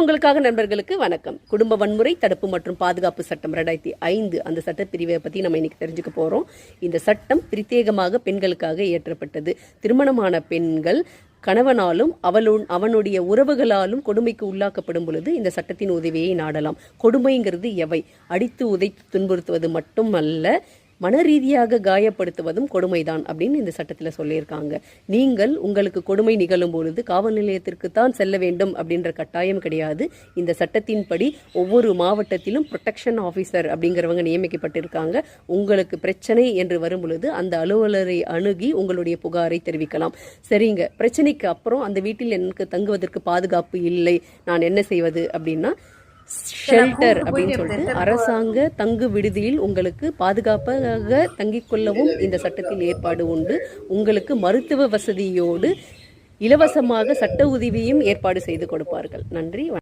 உங்களுக்காக நண்பர்களுக்கு வணக்கம். குடும்ப வன்முறை தடுப்பு மற்றும் பாதுகாப்பு சட்டம் ரெண்டாயிரத்தி ஐந்து அந்த சட்டப்பிரிவை பற்றி நம்ம இன்னைக்கு தெரிஞ்சுக்க போகிறோம் இந்த சட்டம் பிரத்யேகமாக பெண்களுக்காக இயற்றப்பட்டது. திருமணமான பெண்கள் கணவனாலும் அவளு அவனுடைய உறவுகளாலும் கொடுமைக்கு உள்ளாக்கப்படும் பொழுது இந்த சட்டத்தின் உதவியை நாடலாம். கொடுமைங்கிறது எவை? அடித்து உதைத்து துன்புறுத்துவது மட்டுமல்ல மன ரீதியாக காயப்படுத்துவதும் கொடுமைதான் அப்படின்னு இந்த சட்டத்தில் சொல்லியிருக்காங்க. நீங்கள் உங்களுக்கு கொடுமை நிகழும் பொழுது காவல் நிலையத்திற்கு தான் செல்ல வேண்டும் அப்படின்ற கட்டாயம் கிடையாது. இந்த சட்டத்தின்படி ஒவ்வொரு மாவட்டத்திலும் ப்ரொடெக்ஷன் ஆஃபீஸர் அப்படிங்கிறவங்க நியமிக்கப்பட்டிருக்காங்க. உங்களுக்கு பிரச்சனை என்று வரும் பொழுது அந்த அலுவலரை அணுகி உங்களுடைய புகாரை தெரிவிக்கலாம். சரிங்க பிரச்சனைக்கு அப்புறம் அந்த வீட்டில் எனக்கு தங்குவதற்கு பாதுகாப்பு இல்லை. நான் என்ன செய்வது அப்படின்னா ஷெல்டர் அப்படின்னு சொல்லிட்டு அரசாங்க தங்கு விடுதியில் உங்களுக்கு பாதுகாப்பாக தங்கிக் கொள்ளவும் இந்த சட்டத்தில் ஏற்பாடு உண்டு உங்களுக்கு மருத்துவ வசதியோடு இலவசமாக சட்ட உதவியும் ஏற்பாடு செய்து கொடுப்பார்கள் நன்றி.